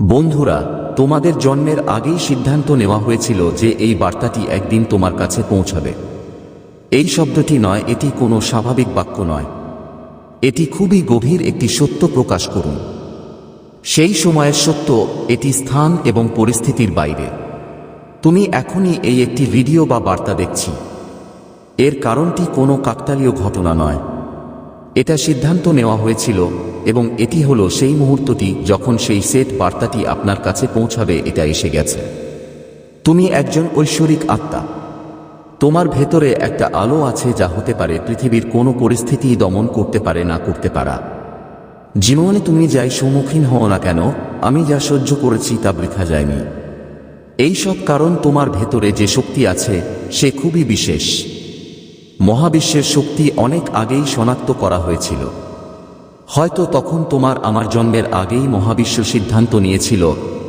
বন্ধুরা, তোমাদের জন্মের আগেই সিদ্ধান্ত নেওয়া হয়েছিল যে এই বার্তাটি একদিন তোমার কাছে পৌঁছাবে। এই শব্দটি নয়, এটি কোনো স্বাভাবিক বাক্য নয়। এটি খুবই গভীর একটি সত্য প্রকাশ করুন। সেই সময়ের সত্য, এটি স্থান এবং পরিস্থিতির বাইরে। তুমি এখনই এই একটি ভিডিও বা বার্তা দেখছি। এর কারণটি কোনো কাকতালীয় ঘটনা নয়। এটা সিদ্ধান্ত নেওয়া হয়েছিল এবং এটি হলো সেই মুহূর্তটি যখন সেই সেট বার্তাটি আপনার কাছে পৌঁছাবে, এটা এসে গেছে। তুমি একজন ঐশ্বরিক আত্মা। তোমার ভেতরে একটা আলো আছে যা হতে পারে পৃথিবীর কোনো পরিস্থিতি দমন করতে পারে না করতে পারা। জীবনে তুমি যাই সম্মুখীন হও না কেন, আমি যা সহ্য করেছি তা বৃথা যায়নি। এই সব কারণ তোমার ভেতরে যে শক্তি আছে, সে খুবই বিশেষ। মহাবিশ্বের শক্তি অনেক আগেই শনাক্ত করা হয়েছিল। হয়তো তখন তোমার আমার জন্মের আগেই মহাবিশ্ব সিদ্ধান্ত নিয়েছিল,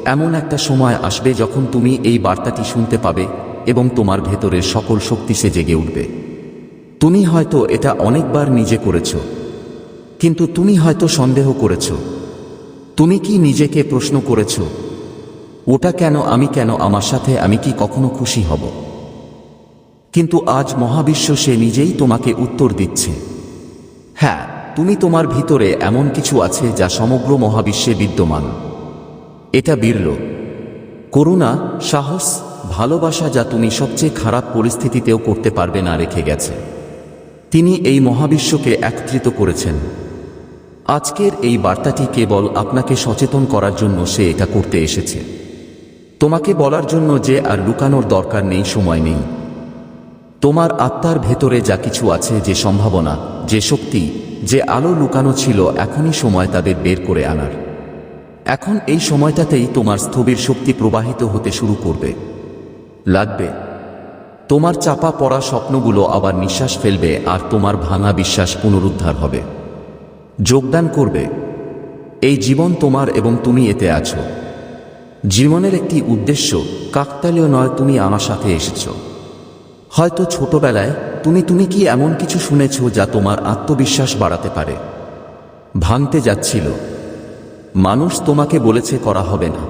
এমন একটা সময় আসবে যখন তুমি এই বার্তাটি শুনতে পাবে এবং তোমার ভেতরের সকল শক্তি সে জেগে উঠবে। তুমি হয়তো এটা অনেকবার নিজে করেছ, কিন্তু তুমি হয়তো সন্দেহ করেছ। তুমি কি নিজেকে প্রশ্ন করেছ, ওটা কেন, আমি কেন, আমার সাথে আমি কি কখনো খুশি হব? কিন্তু আজ মহাবিশ্ব সে নিজেই তোমাকে উত্তর দিচ্ছে। হ্যাঁ তুমি তোমার ভিতরে এমন কিছু আছে যা সমগ্র মহাবিশ্বে বিদ্যমান। এটা বিরল করুণা, সাহস, ভালোবাসা যা তুমি সবচেয়ে খারাপ পরিস্থিতিতেও করতে পারবে না রেখে গেছে। তিনি এই মহাবিশ্বকে একত্রিত করেছেন। আজকের এই বার্তাটি কেবল আপনাকে সচেতন করার জন্য সে এটা করতে এসেছে। তোমাকে বলার জন্য যে আর লুকানোর দরকার নেই, সময় নেই। তোমার আত্মার ভেতরে যা কিছু আছে, যে সম্ভাবনা, যে শক্তি, যে আলো লুকানো ছিল, এখনই সময় তাদের বের করে আনার। এখন এই সময়টাতেই তোমার স্থবির শক্তি প্রবাহিত হতে শুরু করবে। লাগবে। তোমার চাপা পড়া স্বপ্নগুলো আবার নিঃশ্বাস ফেলবে, আর তোমার ভাঙা বিশ্বাস পুনরুদ্ধার হবে। যোগদান করবে। এই জীবন তোমার এবং তুমি এতে আছো। জীবনের একটি উদ্দেশ্য, কাকতালীয় নয়, তুমি আমার সাথে এসেছ। হয়তো ছোটবেলায় তুমি তুমি কি এমন কিছু শুনেছ যা তোমার আত্মবিশ্বাস বাড়াতে পারে? ভাঙতে যাচ্ছিল। মানুষ তোমাকে বলেছে করা হবে না।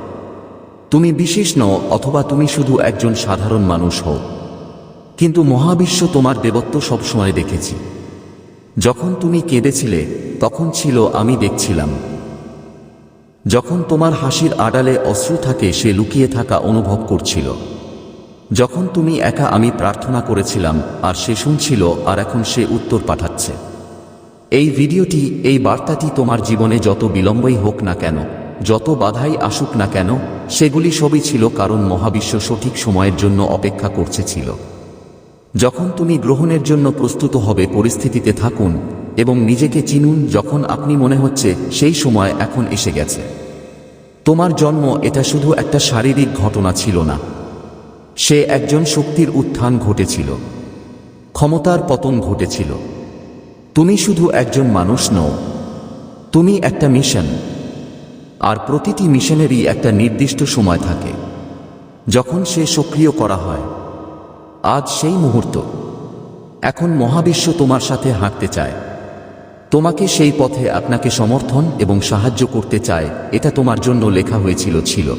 তুমি বিশেষ নও, অথবা তুমি শুধু একজন সাধারণ মানুষ হও। কিন্তু মহাবিশ্ব তোমার দেবত্ব সবসময় দেখেছি। যখন তুমি কেঁদেছিলে, তখন ছিল আমি দেখছিলাম। যখন তোমার হাসির আড়ালে অশ্রু থাকে, সে লুকিয়ে থাকা অনুভব করছিল। যখন তুমি একা আমি প্রার্থনা করেছিলাম, আর সে শুনছিল, আর এখন সে উত্তর পাঠাচ্ছে। এই ভিডিওটি, এই বার্তাটি তোমার জীবনে যত বিলম্বই হোক না কেন, যত বাধাই আসুক না কেন, সেগুলি সবই ছিল কারণ মহাবিশ্ব সঠিক সময়ের জন্য অপেক্ষা করছে ছিল। যখন তুমি গ্রহণের জন্য প্রস্তুত হবে, পরিস্থিতিতে থাকুন, এবং নিজেকে চিনুন, যখন আপনি মনে হচ্ছে, সেই সময় এখন এসে গেছে। তোমার জন্ম এটা শুধু একটা শারীরিক ঘটনা ছিল না সে একজন শক্তির উত্থান ঘটেছিল। ক্ষমতার পতন ঘটেছিল। তুমি শুধু একজন মানুষ নও, তুমি একটা মিশন। আর প্রতিটি মিশনেরই একটা নির্দিষ্ট সময় থাকে, যখন সে সক্রিয় করা হয়। আজ সেই মুহূর্ত। এখন মহাবিশ্ব তোমার সাথে হাঁটতে চায়। তোমাকে সেই পথে আপনাকে সমর্থন এবং সাহায্য করতে চায়, এটা তোমার জন্য লেখা হয়েছিল, ছিল।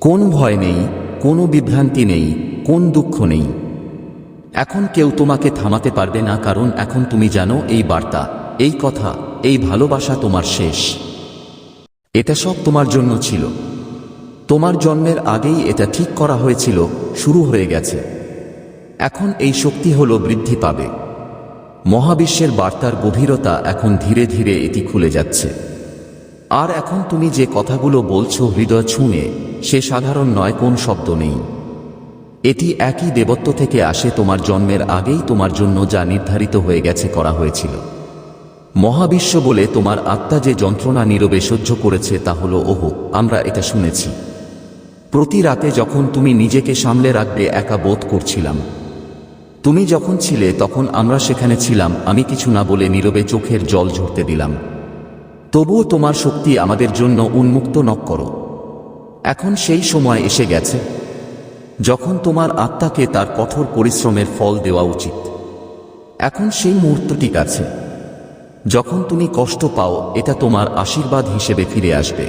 কোন ভয় নেই কোনো বিভ্রান্তি নেই, কোন দুঃখ নেই। এখন কেউ তোমাকে থামাতে পারবে না, কারণ এখন তুমি জানো এই বার্তা, এই কথা, এই ভালোবাসা তোমার শেষ। এটা সব তোমার জন্য ছিল। তোমার জন্মের আগেই এটা ঠিক করা হয়েছিল, শুরু হয়ে গেছে। এখন এই শক্তি হল বৃদ্ধি পাবে। মহাবিশ্বের বার্তার গভীরতা এখন ধীরে ধীরে এটি খুলে যাচ্ছে। আর এখন তুমি যে কথাগুলো বলছো হৃদয় ছুঁয়ে, সে সাধারণ নয়, কোন শব্দ নেই। এটি একই দেবত্ব থেকে আসে তোমার জন্মের আগেই তোমার জন্য যা নির্ধারিত হয়ে গেছে করা হয়েছিল। মহাবিশ্ব বলে তোমার আত্মা যে যন্ত্রণা নীরবে সহ্য করেছে তা হলো, ওহো, আমরা এটা শুনেছি। প্রতি রাতে যখন তুমি নিজেকে সামলে রাখবে, একা বোধ করছিলাম। তুমি যখন ছিলে, তখন আমরা সেখানে ছিলাম, আমি কিছু না বলে নীরবে চোখের জল ঝরতে দিলাম। তবুও তোমার শক্তি আমাদের জন্য উন্মুক্ত নক করো। এখন সেই সময় এসে গেছে, যখন তোমার আত্মাকে তার কঠোর পরিশ্রমের ফল দেওয়া উচিত। এখন সেই মুহূর্তটি কাছে, যখন তুমি কষ্ট পাও, এটা তোমার আশীর্বাদ হিসেবে ফিরে আসবে।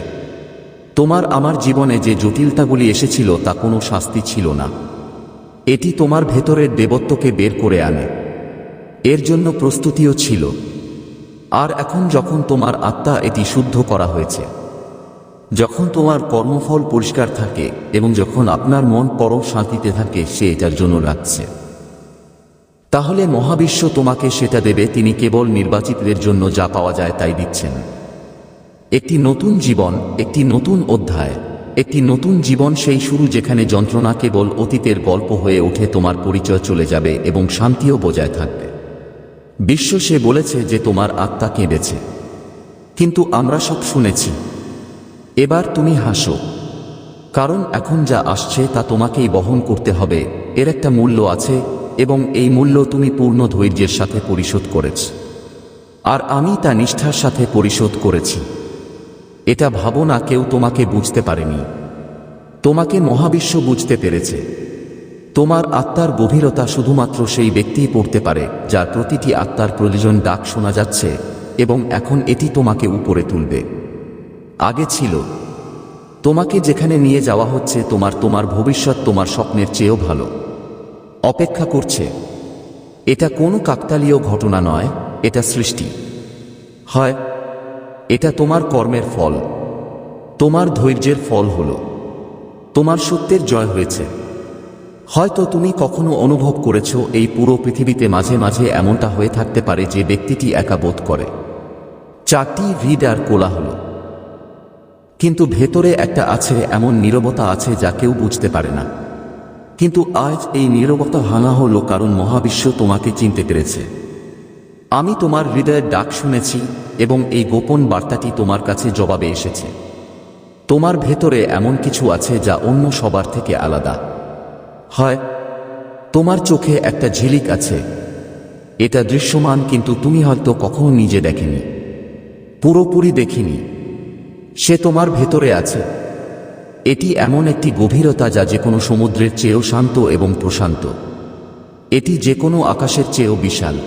তোমার আমার জীবনে যে জটিলতাগুলি এসেছিল, তা কোনো শাস্তি ছিল না। এটি তোমার ভেতরের দেবত্বকে বের করে আনে। এর জন্য প্রস্তুতিও ছিল। আর এখন যখন তোমার আত্মা এটি শুদ্ধ করা হয়েছে, যখন তোমার কর্মফল পরিষ্কার থাকে এবং যখন আপনার মন পরম শান্তিতে থাকে, সে এটার জন্য রাখছে। তাহলে মহাবিশ্ব তোমাকে সেটা দেবে, তিনি কেবল নির্বাচিতদের জন্য যা পাওয়া যায় তাই দিচ্ছেন। একটি নতুন জীবন, একটি নতুন অধ্যায়, একটি নতুন জীবন সেই শুরু যেখানে যন্ত্রণা কেবল অতীতের গল্প হয়ে ওঠে, তোমার পরিচয় চলে যাবে এবং শান্তিও বজায় থাকবে। বিশ্ব সে বলেছে যে তোমার আত্মা কেঁদেছে। কিন্তু আমরা সব শুনেছি। এবার তুমি হাসো। কারণ এখন যা আসছে তা তোমাকেই বহন করতে হবে। এর একটা মূল্য আছে এবং এই মূল্য তুমি পূর্ণ ধৈর্যের সাথে পরিশোধ করেছ। আর আমি তা নিষ্ঠার সাথে পরিশোধ করেছি। এটা ভাবনা কেউ তোমাকে বুঝতে পারেনি। তোমাকে মহাবিশ্ব বুঝতে পেরেছে। তোমার আত্মার গভীরতা শুধুমাত্র সেই ব্যক্তিই পড়তে পারে, যার প্রতিটি আত্মার প্রয়োজন ডাক শোনা যাচ্ছে, এবং এখন এটি তোমাকে উপরে তুলবে। আগে ছিল। তোমাকে যেখানে নিয়ে যাওয়া হচ্ছে, তোমার তোমার ভবিষ্যৎ তোমার স্বপ্নের চেয়েও ভালো। অপেক্ষা করছে। এটা কোনো কাকতালীয় ঘটনা নয়, এটা সৃষ্টি। হয়, এটা তোমার কর্মের ফল। তোমার ধৈর্যের ফল হল। তোমার সত্যের জয় হয়েছে। হয়তো তুমি কখনো অনুভব করেছ এই পুরো পৃথিবীতে মাঝে মাঝে এমনটা হয়ে থাকতে পারে যে ব্যক্তিটি একা বোধ করে। চারটি হৃদ আর কোলাহল। কিন্তু ভেতরে একটা আছে, এমন নীরবতা আছে যা কেউ বুঝতে পারে না। কিন্তু আজ এই নীরবতা ভাঙা হলো কারণ মহাবিশ্ব তোমাকে চিনতে পেরেছে। আমি তোমার হৃদয়ের ডাক শুনেছি এবং এই গোপন বার্তাটি তোমার কাছে জবাবে এসেছে। তোমার ভেতরে এমন কিছু আছে যা অন্য সবার থেকে আলাদা। হয়, তোমার চোখে একটা ঝিলিক আছে। এটা দৃশ্যমান কিন্তু তুমি হয়তো কখনো নিজে দেখেনি। পুরোপুরি দেখিনি। সে তোমার ভেতরে আছে। এটি এমন একটি গভীরতা যা যে কোনো সমুদ্রের চেয়েও শান্ত এবং প্রশান্ত। এটি যে কোনো আকাশের চেয়েও বিশাল।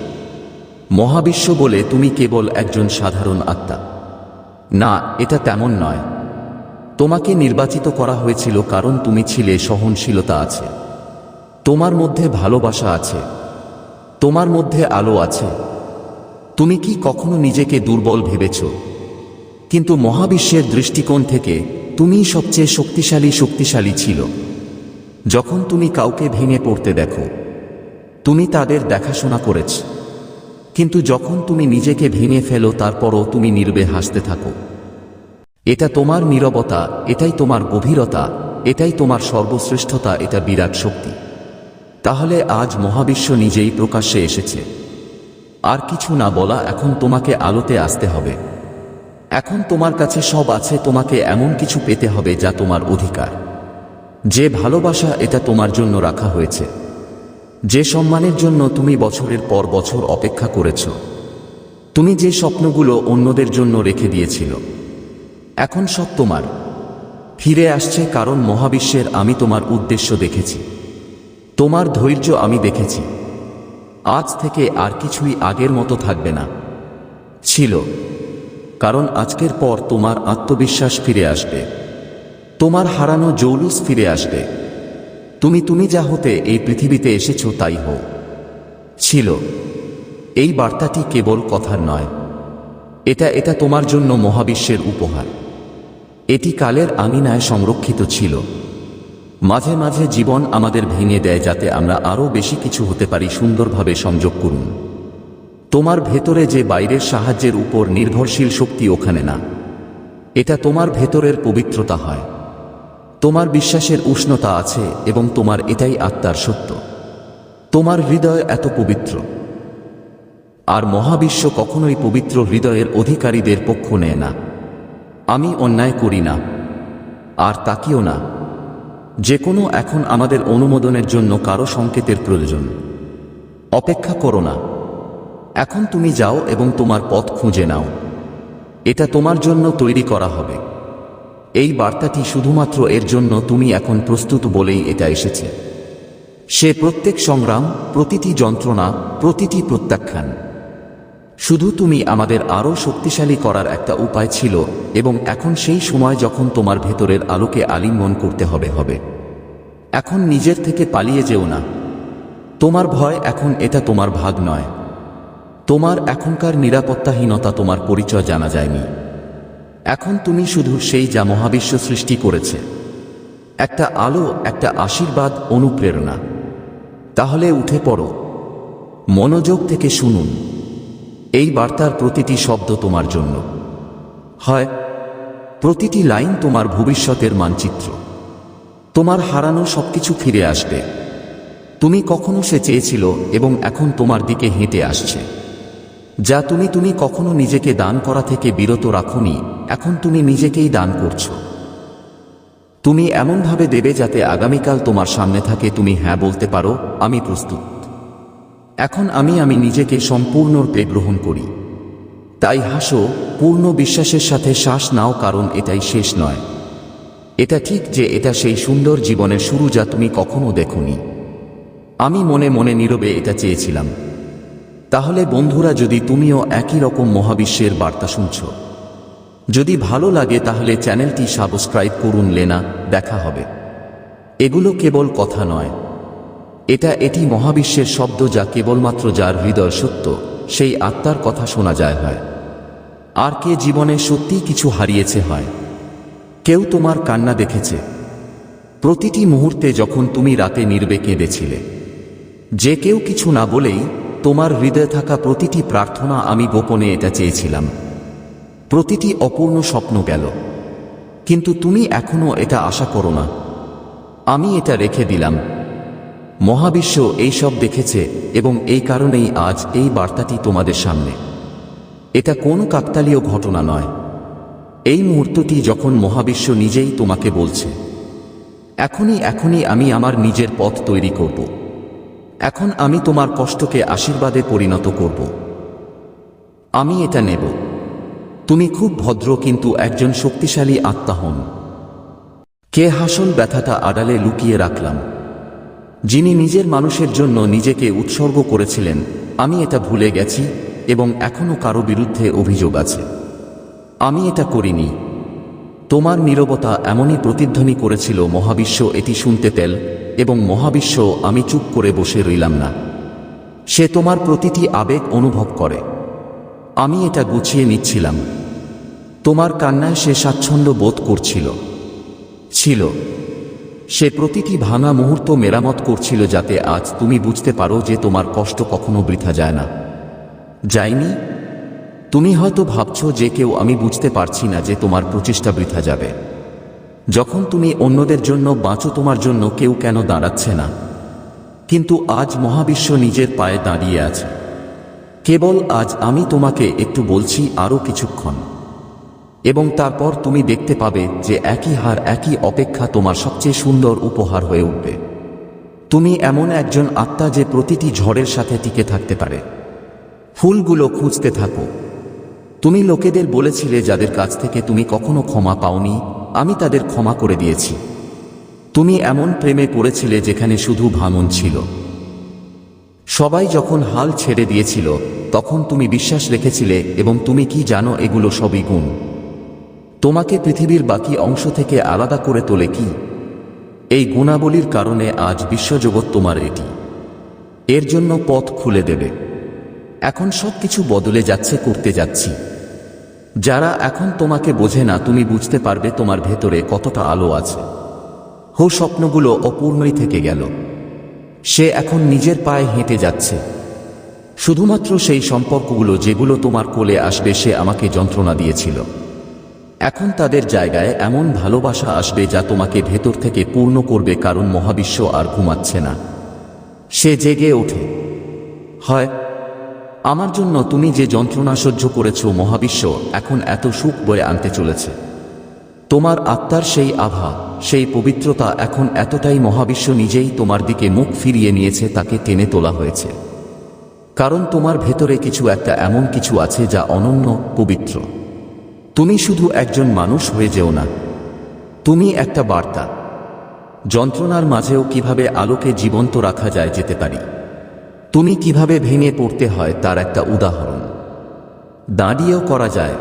মহাবিশ্ব বলে তুমি কেবল একজন সাধারণ আত্মা। না, এটা তেমন নয়। তোমাকে নির্বাচিত করা হয়েছিল কারণ তুমি ছিলে সহনশীলতা আছে। তোমার মধ্যে ভালোবাসা আছে। তোমার মধ্যে আলো আছে। তুমি কি কখনো নিজেকে দুর্বল ভেবেছ? কিন্তু মহাবিশ্বের দৃষ্টিকোণ থেকে তুমিই সবচেয়ে শক্তিশালী শক্তিশালী ছিল। যখন তুমি কাউকে ভেঙে পড়তে দেখো, তুমি তাদের দেখাশোনা করেছ। কিন্তু যখন তুমি নিজেকে ভেঙে ফেলো, তারপরও তুমি নীরবে হাসতে থাকো। এটা তোমার নীরবতা, এটাই তোমার গভীরতা, এটাই তোমার সর্বশ্রেষ্ঠতা, এটা বিরাট শক্তি। তাহলে আজ মহাবিশ্ব নিজেই প্রকাশ্যে এসেছে। আর কিছু না বলা এখন তোমাকে আলোতে আসতে হবে। এখন তোমার কাছে সব আছে, তোমাকে এমন কিছু পেতে হবে যা তোমার অধিকার। যে ভালোবাসা এটা তোমার জন্য রাখা হয়েছে। যে সম্মানের জন্য তুমি বছরের পর বছর অপেক্ষা করেছ। তুমি যে স্বপ্নগুলো অন্যদের জন্য রেখে দিয়েছিল। এখন সব তোমার। ফিরে আসছে কারণ মহাবিশ্বের আমি তোমার উদ্দেশ্য দেখেছি। তোমার ধৈর্য আমি দেখেছি। আজ থেকে আর কিছুই আগের মতো থাকবে না। ছিল। কারণ আজকের পর তোমার আত্মবিশ্বাস ফিরে আসবে। তোমার হারানো জৌলুস ফিরে আসবে। তুমি তুমি যা হতে এই পৃথিবীতে এসেছ তাই হও। ছিল। এই বার্তাটি কেবল কথার নয়। এটা এটা তোমার জন্য মহাবিশ্বের উপহার। এটি কালের আমিনায় সংরক্ষিত ছিল। মাঝে মাঝে জীবন আমাদের ভেঙে দেয় যাতে আমরা আরও বেশি কিছু হতে পারি সুন্দরভাবে সংযোগ করুন। তোমার ভেতরে যে বাইরের সাহায্যের উপর নির্ভরশীল শক্তি ওখানে না। এটা তোমার ভেতরের পবিত্রতা হয়। তোমার বিশ্বাসের উষ্ণতা আছে এবং তোমার এটাই আত্মার সত্য। তোমার হৃদয় এত পবিত্র। আর মহাবিশ্ব কখনোই পবিত্র হৃদয়ের অধিকারীদের পক্ষ নেয় না। আমি অন্যায় করি না। আর তাকিও না। যে কোনো এখন আমাদের অনুমোদনের জন্য কারও সংকেতের প্রয়োজন। অপেক্ষা করো না। এখন তুমি যাও এবং তোমার পথ খুঁজে নাও। এটা তোমার জন্য তৈরি করা হবে। এই বার্তাটি শুধুমাত্র এর জন্য তুমি এখন প্রস্তুত বলেই এটা এসেছে। সে প্রত্যেক সংগ্রাম, প্রতিটি যন্ত্রণা, প্রতিটি প্রত্যাখ্যান। শুধু তুমি আমাদের আরও শক্তিশালী করার একটা উপায় ছিল এবং এখন সেই সময় যখন তোমার ভেতরের আলোকে আলিঙ্গন করতে হবে হবে। এখন নিজের থেকে পালিয়ে যেও না। তোমার ভয় এখন এটা তোমার ভাগ নয়। তোমার এখনকার নিরাপত্তাহীনতা তোমার পরিচয় জানা যায়নি। এখন তুমি শুধু সেই যা মহাবিশ্ব সৃষ্টি করেছে। একটা আলো, একটা আশীর্বাদ, অনুপ্রেরণা। তাহলে উঠে পড়ো। মনোযোগ থেকে শুনুন। এই বার্তার প্রতিটি শব্দ তোমার জন্য। হয়, প্রতিটি লাইন তোমার ভবিষ্যতের মানচিত্র। তোমার হারানো সবকিছু ফিরে আসবে। তুমি কখনো সে চেয়েছিল এবং এখন তোমার দিকে হেঁটে আসছে। যা তুমি তুমি কখনো নিজেকে দান করা থেকে বিরত রাখোনি, এখন তুমি নিজেকেই দান করছ। তুমি এমনভাবে দেবে যাতে আগামীকাল তোমার সামনে থাকে, তুমি হ্যাঁ বলতে পারো, আমি প্রস্তুত। এখন আমি আমি নিজেকে সম্পূর্ণরূপে গ্রহণ করি। তাই হাসো, পূর্ণ বিশ্বাসের সাথে শ্বাস নাও, কারণ এটাই শেষ নয়। এটা ঠিক যে এটা সেই সুন্দর জীবনের শুরু যা তুমি কখনো দেখনি। আমি মনে মনে নীরবে এটা চেয়েছিলাম। তাহলে বন্ধুরা, যদি তুমিও একই রকম মহাবিশ্বের বার্তা শুনছ। যদি ভালো লাগে, তাহলে চ্যানেলটি সাবস্ক্রাইব করুন লেনা, দেখা হবে। এগুলো কেবল কথা নয়। এটা এটি মহাবিশ্বের শব্দ যা কেবলমাত্র যার হৃদয় সত্য, সেই আত্মার কথা শোনা যায় হয়। আর কে জীবনে সত্যিই কিছু হারিয়েছে হয়? কেউ তোমার কান্না দেখেছে। প্রতিটি মুহূর্তে যখন তুমি রাতে নির্বে কেঁদেছিলে। যে কেউ কিছু না বলেই তোমার হৃদয়ে থাকা প্রতিটি প্রার্থনা আমি গোপনে এটা চেয়েছিলাম। প্রতিটি অপূর্ণ স্বপ্ন গেল। কিন্তু তুমি এখনও এটা আশা করো না। আমি এটা রেখে দিলাম। মহাবিশ্ব এই সব দেখেছে এবং এই কারণেই আজ এই বার্তাটি তোমাদের সামনে। এটা কোনো কাকতালীয় ঘটনা নয়। এই মুহূর্তটি যখন মহাবিশ্ব নিজেই তোমাকে বলছে, এখনই এখনই আমি আমার নিজের পথ তৈরি করব। এখন আমি তোমার কষ্টকে আশীর্বাদে পরিণত করব। আমি এটা নেব। তুমি খুব ভদ্র কিন্তু একজন শক্তিশালী আত্মা হন। কে হাসল ব্যথাটা আড়ালে লুকিয়ে রাখলাম। যিনি নিজের মানুষের জন্য নিজেকে উৎসর্গ করেছিলেন, আমি এটা ভুলে গেছি এবং এখনও কারও বিরুদ্ধে অভিযোগ আছে। আমি এটা করিনি। তোমার নীরবতা এমনই প্রতিধ্বনি করেছিল মহাবিশ্ব এটি শুনতে তেল, এবং মহাবিশ্ব আমি চুপ করে বসে রইলাম না। সে তোমার প্রতিটি আবেগ অনুভব করে। আমি এটা গুছিয়ে নিচ্ছিলাম। তোমার কান্নায় সে স্বাচ্ছন্দ্য বোধ করছিল। ছিল। সে প্রতিটি ভাঙা মুহূর্ত মেরামত করছিল যাতে আজ তুমি বুঝতে পারো যে তোমার কষ্ট কখনো বৃথা যায় না। যায়নি? তুমি হয়তো ভাবছ যে কেউ আমি বুঝতে পারছি না যে তোমার প্রচেষ্টা বৃথা যাবে। যখন তুমি অন্যদের জন্য বাঁচো তোমার জন্য কেউ কেন দাঁড়াচ্ছে না। কিন্তু আজ মহাবিশ্ব নিজের পায়ে দাঁড়িয়ে আছে। কেবল আজ আমি তোমাকে একটু বলছি আরও কিছুক্ষণ। এবং তারপর তুমি দেখতে পাবে যে একই হার, একই অপেক্ষা তোমার সবচেয়ে সুন্দর উপহার হয়ে উঠবে। তুমি এমন একজন আত্মা যে প্রতিটি ঝড়ের সাথে টিকে থাকতে পারে। ফুলগুলো খুঁজতে থাকো। তুমি লোকেদের বলেছিলে, যাদের কাছ থেকে তুমি কখনো ক্ষমা পাওনি, আমি তাদের ক্ষমা করে দিয়েছি। তুমি এমন প্রেমে পড়েছিলে যেখানে শুধু ভাঙন ছিল। সবাই যখন হাল ছেড়ে দিয়েছিল, তখন তুমি বিশ্বাস রেখেছিলে, এবং তুমি কি জানো এগুলো সবই গুণ? তোমাকে পৃথিবীর বাকি অংশ থেকে আলাদা করে তোলে কি? এই গুণাবলীর কারণে আজ বিশ্বজগৎ তোমার এটি। এর জন্য পথ খুলে দেবে। এখন সব কিছু বদলে যাচ্ছে, করতে যাচ্ছি। যারা এখন তোমাকে বোঝে না, তুমি বুঝতে পারবে তোমার ভেতরে কতটা আলো আছে। হো, স্বপ্নগুলো অপূর্ণই থেকে গেল। সে এখন নিজের পায়ে হেঁটে যাচ্ছে। শুধুমাত্র সেই সম্পর্কগুলো যেগুলো তোমার কোলে আসবে, সে আমাকে যন্ত্রণা দিয়েছিল। এখন তাদের জায়গায় এমন ভালোবাসা আসবে যা তোমাকে ভেতর থেকে পূর্ণ করবে কারণ মহাবিশ্ব আর ঘুমাচ্ছে না। সে জেগে ওঠে। হয়, আমার জন্য তুমি যে যন্ত্রণা সহ্য করেছ মহাবিশ্ব, এখন এত সুখ বয়ে আনতে চলেছে। তোমার আত্মার সেই আভা, সেই পবিত্রতা এখন এতটাই মহাবিশ্ব নিজেই তোমার দিকে মুখ ফিরিয়ে নিয়েছে, তাকে টেনে তোলা হয়েছে। কারণ তোমার ভেতরে কিছু একটা এমন কিছু আছে যা অনন্য, পবিত্র। তুমি শুধু একজন মানুষ হয়ে যেও না। তুমি একটা বার্তা। যন্ত্রণার মাঝেও কীভাবে আলোকে জীবন্ত রাখা যায় যেতে পারি। তুমি কীভাবে ভেঙে পড়তে হয় তার একটা উদাহরণ। দাঁড়িয়েও করা যায়।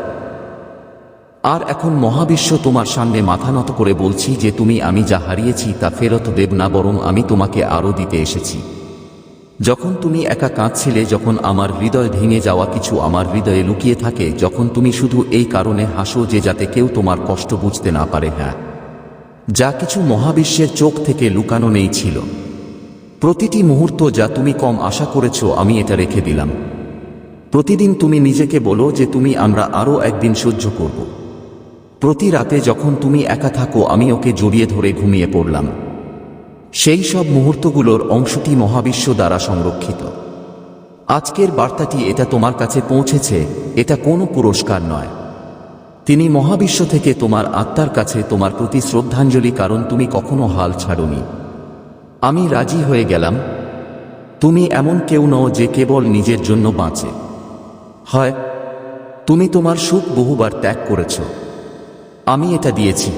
আর এখন মহাবিশ্ব তোমার সামনে মাথা নত করে বলছি যে তুমি আমি যা হারিয়েছি তা ফেরত দেব না বরং আমি তোমাকে আরও দিতে এসেছি। যখন তুমি একা কাঁদছিলে, যখন আমার হৃদয় ভেঙে যাওয়া কিছু আমার হৃদয়ে লুকিয়ে থাকে, যখন তুমি শুধু এই কারণে হাসো যে যাতে কেউ তোমার কষ্ট বুঝতে না পারে হ্যাঁ। যা কিছু মহাবিশ্বের চোখ থেকে লুকানো নেই ছিল। প্রতিটি মুহূর্ত যা তুমি কম আশা করেছ, আমি এটা রেখে দিলাম। প্রতিদিন তুমি নিজেকে বলো যে তুমি আমরা আরও একদিন সহ্য করব। প্রতি রাতে যখন তুমি একা থাকো, আমি ওকে জড়িয়ে ধরে ঘুমিয়ে পড়লাম। সেই সব মুহূর্তগুলোর অংশটি মহাবিশ্ব দ্বারা সংরক্ষিত। আজকের বার্তাটি এটা তোমার কাছে পৌঁছেছে, এটা কোনো পুরস্কার নয়। তিনি মহাবিশ্ব থেকে তোমার আত্মার কাছে তোমার প্রতি শ্রদ্ধাঞ্জলি কারণ তুমি কখনো হাল ছাড়নি। আমি রাজি হয়ে গেলাম। তুমি এমন কেউ নও যে কেবল নিজের জন্য বাঁচে। হয়, তুমি তোমার সুখ বহুবার ত্যাগ করেছ। আমি এটা দিয়েছি।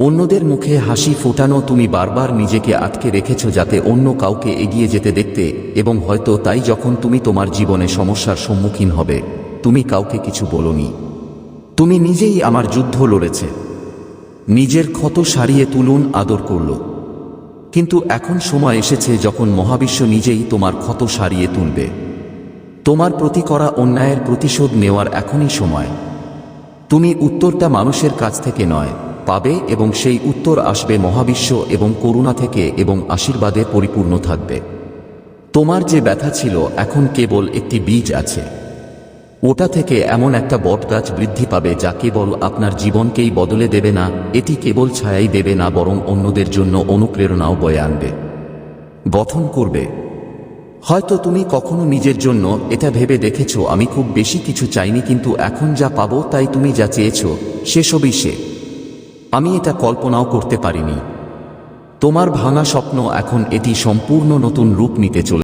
অন্যদের মুখে হাসি ফোটানো তুমি বারবার নিজেকে আটকে রেখেছ যাতে অন্য কাউকে এগিয়ে যেতে দেখতে এবং হয়তো তাই যখন তুমি তোমার জীবনে সমস্যার সম্মুখীন হবে, তুমি কাউকে কিছু বলনি। তুমি নিজেই আমার যুদ্ধ লড়েছে। নিজের ক্ষত সারিয়ে তুলুন, আদর করল। কিন্তু এখন সময় এসেছে যখন মহাবিশ্ব নিজেই তোমার ক্ষত সারিয়ে তুলবে। তোমার প্রতি করা অন্যায়ের প্রতিশোধ নেওয়ার এখনই সময়। তুমি উত্তরটা মানুষের কাছ থেকে নয় পাবে এবং সেই উত্তর আসবে মহাবিশ্ব এবং করুণা থেকে এবং আশীর্বাদে পরিপূর্ণ থাকবে। তোমার যে ব্যথা ছিল এখন কেবল একটি বীজ আছে। ওটা থেকে এমন একটা বটগাছ বৃদ্ধি পাবে যা কেবল আপনার জীবনকেই বদলে দেবে না, এটি কেবল ছায়াই দেবে না, বরং অন্যদের জন্য অনুপ্রেরণাও বয়ে আনবে। গঠন করবে। হয়তো তুমি কখনো নিজের জন্য এটা ভেবে দেখেছ, আমি খুব বেশি কিছু চাইনি, কিন্তু এখন যা পাবো তাই তুমি যা চেয়েছো, সেসবই সে। আমি এটা কল্পনাও করতে পারিনি। তোমার ভাঙা স্বপ্ন এখন এটি সম্পূর্ণ নতুন রূপ নিতে চলে